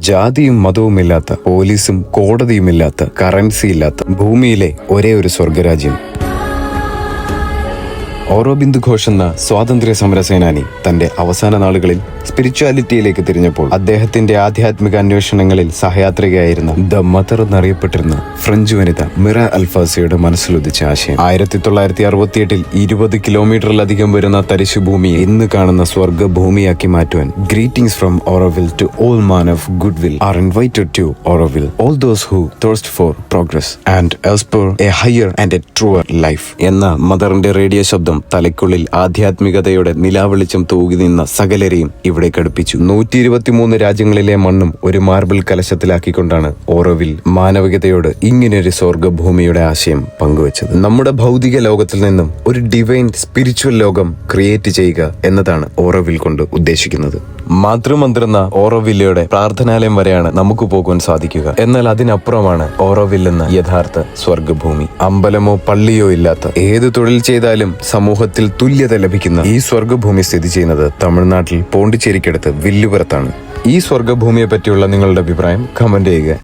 ജാതിയും മതവുമില്ലാത്ത പോലീസും കോടതിയുമില്ലാത്ത കറൻസി ഇല്ലാത്ത ഭൂമിയിലെ ഒരേ ഒരു സ്വർഗരാജ്യം ഓറോബിന്ദ് ഘോഷ് എന്ന സ്വാതന്ത്ര്യ സമര സേനാനി തന്റെ അവസാന നാളുകളിൽ സ്പിരിച്വാലിറ്റിയിലേക്ക് തിരിഞ്ഞപ്പോൾ അദ്ദേഹത്തിന്റെ ആധ്യാത്മിക അന്വേഷണങ്ങളിൽ സഹയാത്രികയായിരുന്ന ദ മദർ എന്നറിയപ്പെട്ടിരുന്ന ഫ്രഞ്ച് വനിത മിറ അൽഫാസയുടെ മനസ്സിലുദിച്ച ആശയം. ആയിരത്തി തൊള്ളായിരത്തി അറുപത്തിയെട്ടിൽ ഇരുപത് കിലോമീറ്ററിലധികം വരുന്ന തരിശുഭൂമിയെ ഇന്ന് കാണുന്ന സ്വർഗ ഭൂമിയാക്കി മാറ്റുവാൻ greetings from Auroville to all man of good will are invited to Auroville all those who thirst for progress and aspire a higher and a truer life എന്ന മദറിന്റെ റേഡിയോ ശബ്ദം തലയ്ക്കുള്ളിൽ ആധ്യാത്മികതയുടെ നിലാവെളിച്ചം തൂകി നിന്ന സകലരെയും ഇവിടെ ഘടിപ്പിച്ചു നൂറ്റി ഇരുപത്തിമൂന്ന് രാജ്യങ്ങളിലെ മണ്ണും ഒരു മാർബിൾ കലശത്തിലാക്കിക്കൊണ്ടാണ് ഓറോവിൽ മാനവികതയോട് ഇങ്ങനെയൊരു സ്വർഗഭൂമിയുടെ ആശയം പങ്കുവച്ചത്. നമ്മുടെ ഭൗതിക ലോകത്തിൽ നിന്നും ഒരു ഡിവൈൻ സ്പിരിച്വൽ ലോകം ക്രിയേറ്റ് ചെയ്യുക എന്നതാണ് ഓറോവിൽ കൊണ്ട് ഉദ്ദേശിക്കുന്നത്. മാതൃമന്ത്രിന്ന ഓറോവില്ലയുടെ പ്രാർത്ഥനാലയം വരെയാണ് നമുക്ക് പോകുവാൻ സാധിക്കുക. എന്നാൽ അതിനപ്പുറമാണ് ഓറോവില്ലെന്ന യഥാർത്ഥ സ്വർഗഭൂമി അമ്പലമോ പള്ളിയോ ഇല്ലാത്ത ഏത് തൊഴിൽ ചെയ്താലും സമൂഹത്തിൽ തുല്യത ലഭിക്കുന്ന ഈ സ്വർഗഭൂമി സ്ഥിതി ചെയ്യുന്നത് തമിഴ്നാട്ടിൽ പോണ്ടിച്ചേരിക്കടുത്ത് വില്ലുപുരത്താണ്. ഈ സ്വർഗഭൂമിയെ പറ്റിയുള്ള നിങ്ങളുടെ അഭിപ്രായം കമന്റ് ചെയ്യുക.